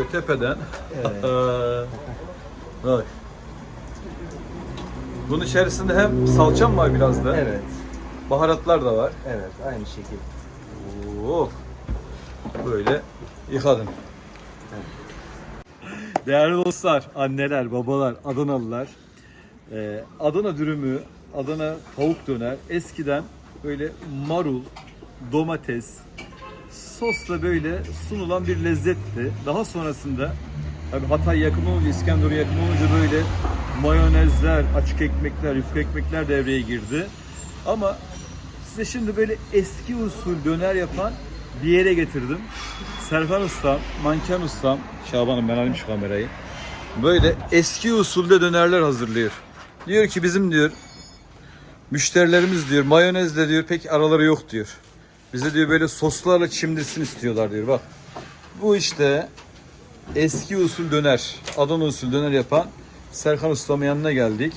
Böyle tepeden. Evet. Bak. Bunun içerisinde hem salçam var biraz da. Evet. Baharatlar da var. Evet. Aynı şekil. Oh. Böyle yıkadım. Değerli dostlar, anneler, babalar, Adanalılar. Ee, Adana dürümü, Adana tavuk döner eskiden böyle marul, domates, sosla böyle sunulan bir lezzetti. Daha sonrasında tabii Hatay yakın olunca, İskenderun yakın olunca böyle mayonezler, açık ekmekler, yufka ekmekler devreye girdi. Ama size şimdi böyle eski usul döner yapan bir yere getirdim. Serkan Ustam, Manken Ustam, Şaban'ım ben alayım şu kamerayı. Böyle eski usulde dönerler hazırlıyor. Diyor ki bizim diyor müşterilerimiz diyor mayonezle diyor pek araları yok diyor. Bize diyor böyle soslarla çimdirsin istiyorlar diyor bak. Bu işte eski usul döner, Adana usul döner yapan Serkan Ustam'ın yanına geldik.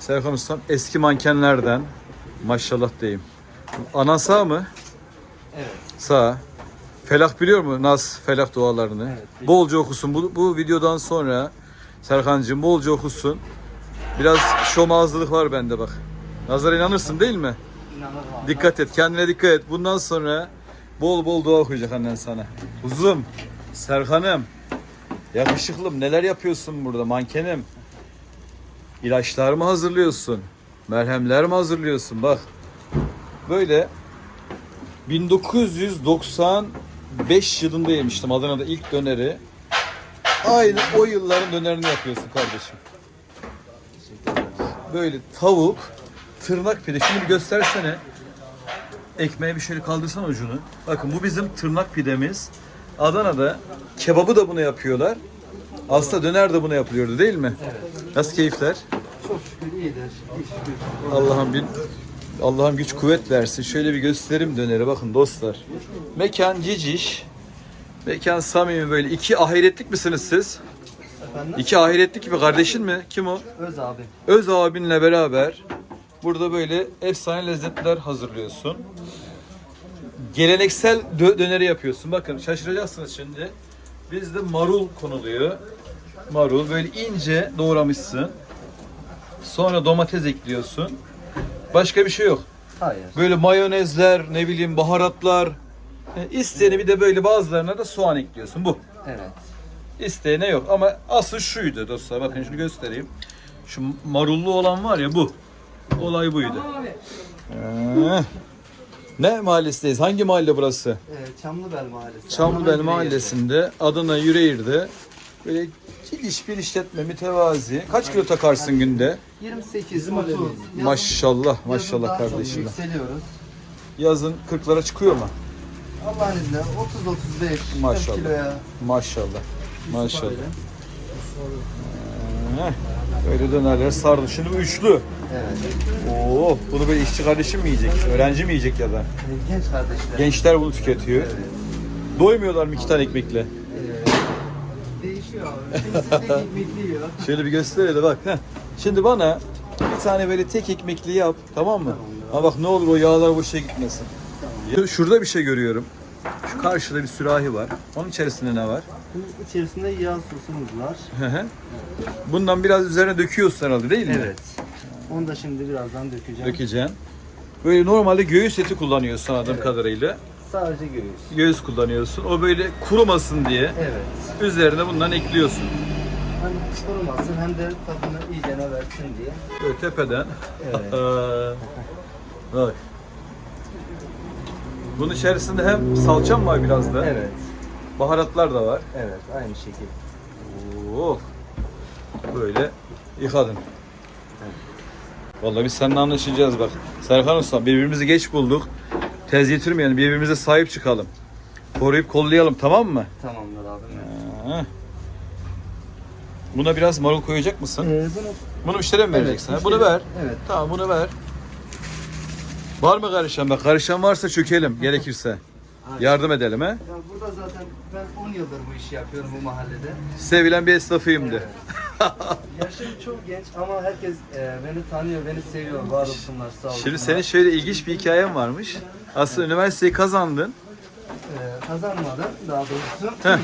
Serkan Ustam eski mankenlerden maşallah diyeyim. Anan sağ mı? Evet. Sağ. Felah biliyor mu? Nas, felah dualarını. Evet, biliyorum. bolca okusun. Bu, bu videodan sonra Serkan'cığım bolca okusun. Biraz şomazlılık var bende bak. Nazar inanırsın değil mi? Dikkat et, kendine dikkat et. Bundan sonra bol bol dua okuyacak annen sana. Kuzum, Serkan'ım, yakışıklım neler yapıyorsun burada mankenim? İlaçlar mı hazırlıyorsun? Merhemler mi hazırlıyorsun? Bak. Böyle 1995 yılında yemiştim Adana'da ilk döneri. Aynı o yılların dönerini yapıyorsun kardeşim. Böyle tavuk, tırnak pide. Şimdi bir göstersene. Ekmeğe bir şöyle kaldırsan ucunu. Bakın bu bizim tırnak pidemiz. Adana'da kebabı da bunu yapıyorlar. Aslında döner de bunu yapılıyordu değil mi? Evet. Nasıl keyifler? Çok şükür iyidir. Allah'ım bir Allah'ım güç kuvvet versin. Şöyle bir gösterim döneri bakın dostlar. Mekan ciciş. Mekan samimi böyle. İki ahiretlik misiniz siz? Efendim? İki ahiretlik mi? Kardeşin mi? Kim o? Öz abi. Öz abinle beraber burada böyle efsane lezzetler hazırlıyorsun. Geleneksel dö- döneri yapıyorsun. Bakın şaşıracaksınız şimdi. Bizde marul konuluyor. Marul böyle ince doğramışsın. Sonra domates ekliyorsun. Başka bir şey yok. Hayır. Böyle mayonezler, ne bileyim baharatlar. E, İsteyeni bir de böyle bazılarına da soğan ekliyorsun. Bu. Evet. İsteyene yok ama asıl şuydu dostlar. Bakın şunu göstereyim. Şu marullu olan var ya bu. Olay buydu. Ee, ne mahallesindeyiz? Hangi mahalle burası? Ee, Çamlıbel Mahallesi. Çamlıbel Adana mahallesinde Adana Yüreğir'de böyle giriş bir işletme mütevazi. Kaç kilo takarsın günde? Yüreğir'de. 28, 30. Yazın- Maşallah yazın maşallah çok kardeşim. Yükseliyoruz. Yazın 40'lara çıkıyor mu? Allah'ın izniyle 30-35 Maşallah. kiloya. Maşallah. Maşallah. Böyle. Böyle dönerler sardı. Şimdi bu üçlü. Evet. Oo, bunu böyle işçi kardeşim mi yiyecek? Öğrenci mi yiyecek ya da? Genç kardeşler. Gençler bunu tüketiyor. Evet. Doymuyorlar mı iki tane ekmekle? Değişiyor abi. Kimisi tek ekmekli yiyor. Şöyle bir göster de bak. Heh. Şimdi bana bir tane böyle tek ekmekli yap tamam mı? Ama bak ne olur o yağlar boşa gitmesin. Şurada bir şey görüyorum. Şu karşıda bir sürahi var. Onun içerisinde ne var? Bunun içerisinde yağ sosumuz var. Hı hı. Bundan biraz üzerine döküyorsun herhalde değil mi? Evet. Onu da şimdi birazdan dökeceğim. Dökeceksin. Böyle normalde göğüs eti kullanıyorsun anladığım Evet. kadarıyla. Sadece göğüs. Göğüs kullanıyorsun. O böyle kurumasın diye Evet. üzerine bundan ekliyorsun. Hem kurumasın hem de tadını iyicene versin diye. Böyle tepeden. Evet. Bak. Bunun içerisinde hem salçam var biraz da. evet. Baharatlar da var. Evet. Aynı şekil. Oh. Böyle yıkadım. Vallahi biz seninle anlaşacağız bak. Serkan Usta birbirimizi geç bulduk. Tez getirmeyelim. Birbirimize sahip çıkalım. Koruyup kollayalım tamam mı? Tamamdır abi. Ha. Buna biraz marul koyacak mısın? Ee, bunu Bunu müşteriye mi vereceksin? ha? Bunu ver. Evet. Tamam bunu ver. Var mı karışan? Bak karışan varsa çökelim gerekirse. Yardım edelim he. Ya burada zaten ben 10 yıldır bu işi yapıyorum bu mahallede. Sevilen bir esnafıyım de. Yaşım çok genç ama herkes e, beni tanıyor, beni seviyor. Var olsunlar, sağ olsunlar. Şimdi senin şöyle ilginç bir hikayen varmış. Aslında üniversiteyi kazandın. E, kazanmadım daha doğrusu. Heh.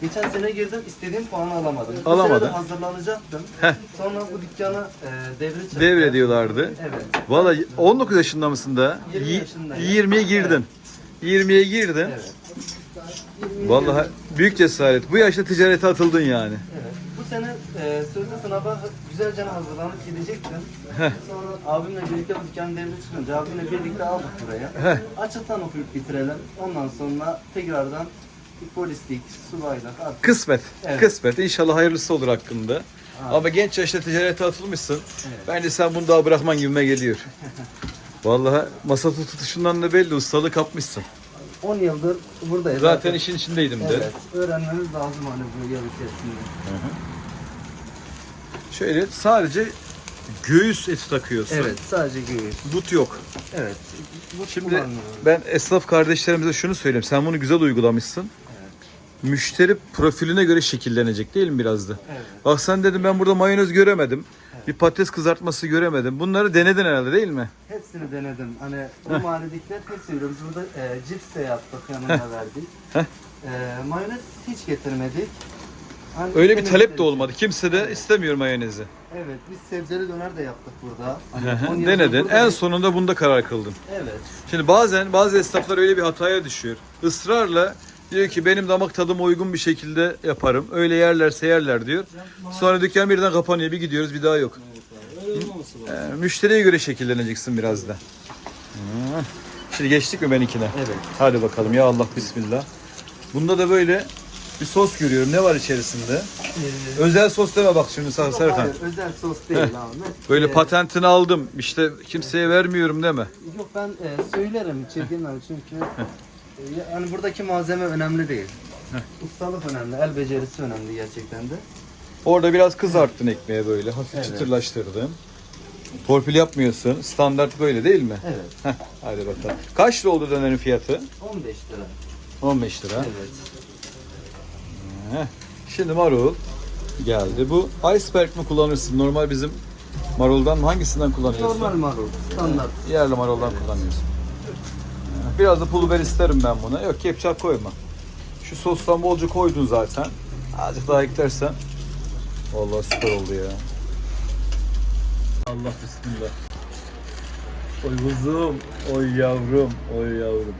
Geçen sene girdim istediğim puanı alamadım. Bu Alamadın. sene de hazırlanacaktım. Sonra bu dükkanı e, devre çıktı. Devrediyorlardı. Evet. Valla 19 yaşında mısın da? 20 Yi- yaşındayım. 20'ye girdin. 20'ye girdin. Evet. Vallahi büyük cesaret. Bu yaşta ticarete atıldın yani. Evet. Bu sene e, sözlü sınava güzelce hazırlanıp gidecektim. Sonra abimle birlikte bu dükkanın devrine çıkınca abimle birlikte aldık buraya. Açıktan okuyup bitirelim. Ondan sonra tekrardan polislik, subaylık artık. Kısmet. Evet. Kısmet. İnşallah hayırlısı olur hakkında. Ama genç yaşta ticarete atılmışsın. Bence sen bunu daha bırakman gibime geliyor. Vallahi masa tutuşundan da belli ustalığı kapmışsın. 10 yıldır buradayız. Zaten işin içindeydim de. Evet. Öğrenmemiz lazım hani bu yıl içerisinde. Şöyle sadece göğüs eti takıyorsun. Evet. Sadece göğüs. But yok. Evet. Bu Şimdi kullanmıyoruz. ben esnaf kardeşlerimize şunu söyleyeyim. Sen bunu güzel uygulamışsın. Müşteri profiline göre şekillenecek değil mi biraz da? Evet. Bak sen dedim ben burada mayonez göremedim. Bir patates kızartması göremedim. Bunları denedin herhalde değil mi? Hepsini denedim. Hani bu mahalledekiler yiyor. Biz burada e, cips de yaptık yanına verdik. E, mayonez hiç getirmedik. Hani Öyle bir talep de olmadı. Kimse de istemiyor mayonezi. Evet biz sebzeli döner de yaptık burada. Hani Denedin. buradayız. En sonunda bunda karar kıldın. Evet. Şimdi bazen bazı esnaflar öyle bir hataya düşüyor. Israrla diyor ki benim damak tadıma uygun bir şekilde yaparım. Öyle yerlerse yerler diyor. Sonra dükkan birden kapanıyor. Bir gidiyoruz bir daha yok. Ee, müşteriye göre şekilleneceksin biraz da. Hı. Şimdi geçtik mi benimkine? Evet. Hadi bakalım ya Allah bismillah. Bunda da böyle bir sos görüyorum. Ne var içerisinde? Ee, Özel sos deme bak şimdi yok, Serkan. hayır, özel sos değil abi. Böyle Ee, patentini aldım. İşte kimseye vermiyorum deme. Yok ben e, söylerim çekimler çünkü e, yani buradaki malzeme önemli değil. Ustalık önemli, el becerisi önemli gerçekten de. Orada biraz kızarttın ekmeğe böyle. Hafif Evet. çıtırlaştırdın. Torpil yapmıyorsun. Standart böyle değil mi? Evet. Heh, hadi bakalım. Kaç lira oldu dönerin fiyatı? 15 lira. 15 lira. Evet. Heh. Şimdi marul geldi. Bu iceberg mi kullanırsın? Normal bizim maruldan mı? Hangisinden kullanıyorsun? Normal marul, standart. Yerli maruldan kullanıyorsun. Biraz da pul biber isterim ben buna. Yok ketçap koyma. Şu sostan bolca koydun zaten. Azıcık daha eklersen. Vallahi süper oldu ya. Allah bismillah. Oy kuzum, oy yavrum, oy yavrum.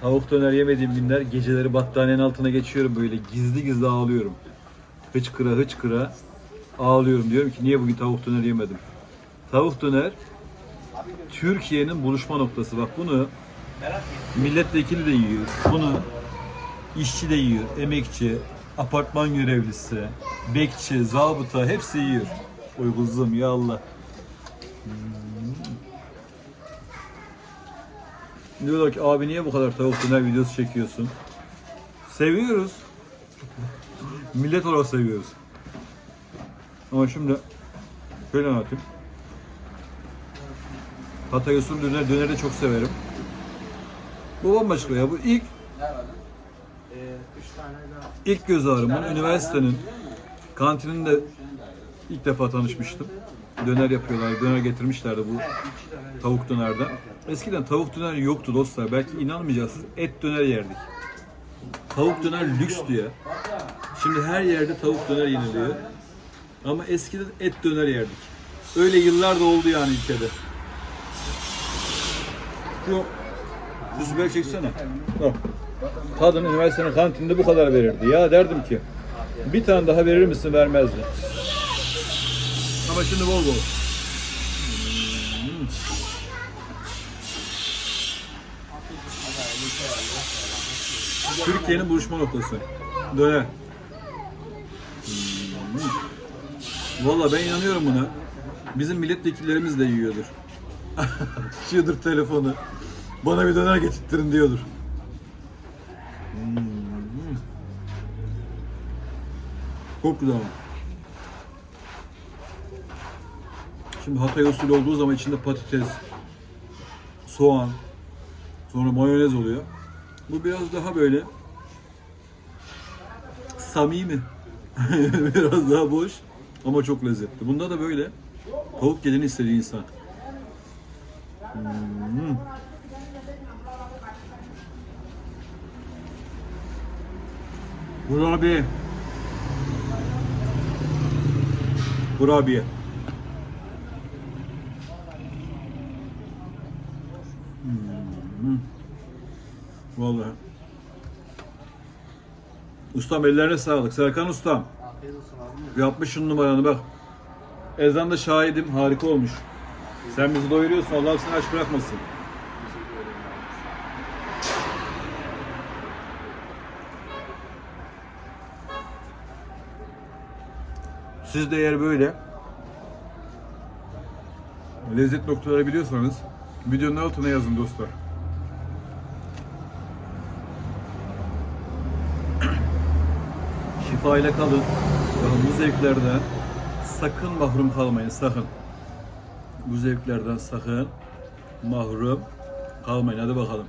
Tavuk döner yemediğim günler geceleri battaniyenin altına geçiyorum böyle gizli gizli ağlıyorum. Hıçkıra hıçkıra ağlıyorum. Diyorum ki niye bugün tavuk döner yemedim? Tavuk döner Türkiye'nin buluşma noktası. Bak bunu milletvekili de yiyor. Bunu işçi de yiyor. Emekçi, apartman görevlisi, bekçi, zabıta hepsi yiyor. Oy kuzum ya Allah. Diyorlar ki abi niye bu kadar tavuk döner videosu çekiyorsun? Seviyoruz. Millet olarak seviyoruz. Ama şimdi şöyle anlatayım. Hatay usulü döner, döneri de çok severim. Bu bambaşka ya. Bu ilk ilk göz ağrımın üniversitenin kantininde ilk defa tanışmıştım. Döner yapıyorlar, döner getirmişlerdi bu tavuk dönerden. Eskiden tavuk döner yoktu dostlar. Belki inanmayacaksınız. Et döner yerdik. Tavuk döner lükstü ya. Şimdi her yerde tavuk döner yeniliyor. Ama eskiden et döner yerdik. Öyle yıllar da oldu yani ülkede. Şu Düzber çeksene. Bak. Kadın üniversitenin kantininde bu kadar verirdi. Ya derdim ki bir tane daha verir misin vermezdi. Ama şimdi bol bol. Türkiye'nin buluşma noktası. Döner. Valla ben inanıyorum buna. Bizim milletvekillerimiz de yiyordur. Açıyordur telefonu. Bana bir döner getirttirin diyordur. Hmm. Çok güzel ama. Şimdi Hatay usulü olduğu zaman içinde patates, soğan, sonra mayonez oluyor. Bu biraz daha böyle samimi. biraz daha boş ama çok lezzetli. Bunda da böyle tavuk gelini istediği insan. Hmm. Kurabiye. Kurabiye. Hmm. Vallahi. Ustam ellerine sağlık. Serkan ustam. Yapmışsın numaranı bak. Ezan da şahidim. Harika olmuş. Sen bizi doyuruyorsun. Allah seni aç bırakmasın. Siz de eğer böyle lezzet noktaları biliyorsanız videonun altına yazın dostlar. Şifa ile kalın. Bu zevklerden sakın mahrum kalmayın sakın. Bu zevklerden sakın mahrum kalmayın. Hadi bakalım.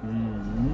Hmm.